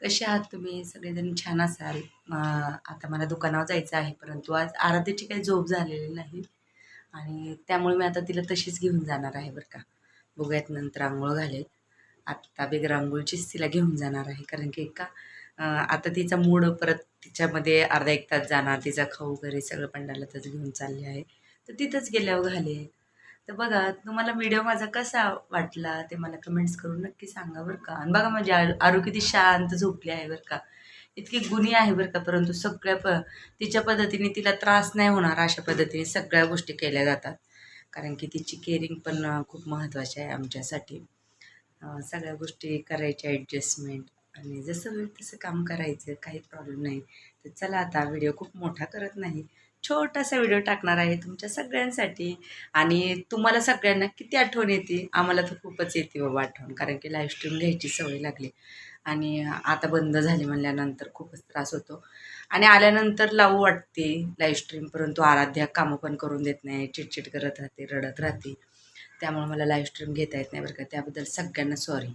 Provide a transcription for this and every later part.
कसे आहात तुम्ही? सगळेजण छान असाल? आता मला दुकानावर जायचं आहे परंतु आज आराध्याची काही झोप झालेली नाही आणि त्यामुळे मी आता तिला तशीच घेऊन जाणार आहे बरं का. बघूयात नंतर आंघोळ घालेल. आत्ता बेग रांगोळचीच तिला घेऊन जाणार आहे कारण की का आता तिचा मूड परत तिच्यामध्ये अर्धा एक तास जाणार तिचा खाऊ वगैरे सगळं पंडालातच घेऊन चालले आहे. तर तिथंच गेल्यावर घालेल. तर बघा तुम्हाला व्हिडिओ माझा कसा वाटला ते मला कमेंट्स करून नक्की सांगा बरं का. आणि बघा माझी आरू किती शांत झोपली आहे बरं का. इतकी गुणी आहे बरं का परंतु सगळ्या प तिच्या पद्धतीने तिला त्रास नाही होणार अशा पद्धतीने सगळ्या गोष्टी केल्या जातात. कारण की तिची केअरिंग पण खूप महत्त्वाची आहे आमच्यासाठी. सगळ्या गोष्टी करायच्या ॲडजस्टमेंट आणि जसं होईल तसं काम करायचं काही प्रॉब्लेम नाही. तर चला आता व्हिडिओ खूप मोठा करत नाही. छोटासा व्हिडिओ टाकणार आहे तुमच्या सगळ्यांसाठी. आणि तुम्हाला सगळ्यांना किती आठवण येते? आम्हाला तर खूपच येते बाबा आठवण कारण की लाईव्ह स्ट्रीम घ्यायची सवय लागली. आणि आता बंद झाली म्हणल्यानंतर खूपच त्रास होतो. आणि आल्यानंतर लावू वाटते लाईव्ह स्ट्रीम परंतु आराध्या कामं पण करून देत नाही चिडचिड करत राहते रडत राहते. त्यामुळे मला लाईव्ह स्ट्रीम घेता येत नाही बरं का. त्याबद्दल सगळ्यांना सॉरी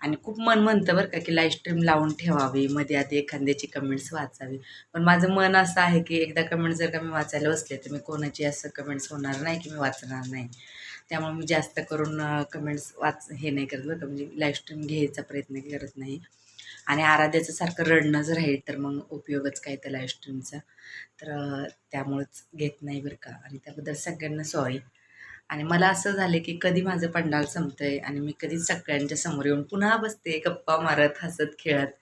आणि खूप मन म्हणतं बरं का की लाईव्ह स्ट्रीम लावून ठेवावी मध्ये आधी एखाद्याची कमेंट्स वाचावी. पण माझं मन असं आहे की एकदा कमेंट्स जर का मी वाचायला बसले तर मी कोणाची असं कमेंट्स होणार नाही की मी वाचणार नाही. त्यामुळे मी जास्त करून कमेंट्स वाच हे नाही करत बरं का. म्हणजे लाईव्ह स्ट्रीम घ्यायचा प्रयत्न करत नाही. आणि आराध्याचं सारखं रडणं जर राहील तर मग उपयोगच काय त्या लाईव्ह स्ट्रीमचा तर त्यामुळेच त्यामुळंच घेत नाही बरं का. आणि त्याबद्दल सगळ्यांना सॉरी आणि मला असं झालं की कधी माझं पंडाल संपतंय आणि मी कधी सगळ्यांच्या समोर येऊन पुन्हा बसते गप्पा मारत हसत खेळत.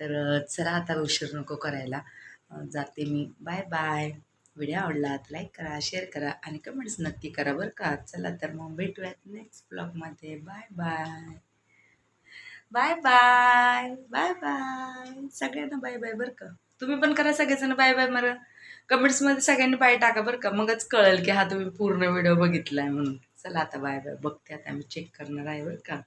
तर चला आता उशीर नको करायला. जाते मी. Bye bye. व्हिडिओ आवडला तर लाईक करा शेअर करा आणि कमेंट्स नक्की करा बरं का. चला तर मग भेटूयात नेक्स्ट ब्लॉगमध्ये. Bye bye. Bye bye bye bye. सगळ्यांना बाय बाय बरं का? तुम्ही पण करा सगळेजण बाय बाय मग कमेंट्समध्ये सगळ्यांनी बाय टाका बरं का. मगच कळेल की हा तुम्ही पूर्ण व्हिडिओ बघितला आहे म्हणून. चला आता बाय बाय. बघते आता मी चेक करणार आहे बरं का.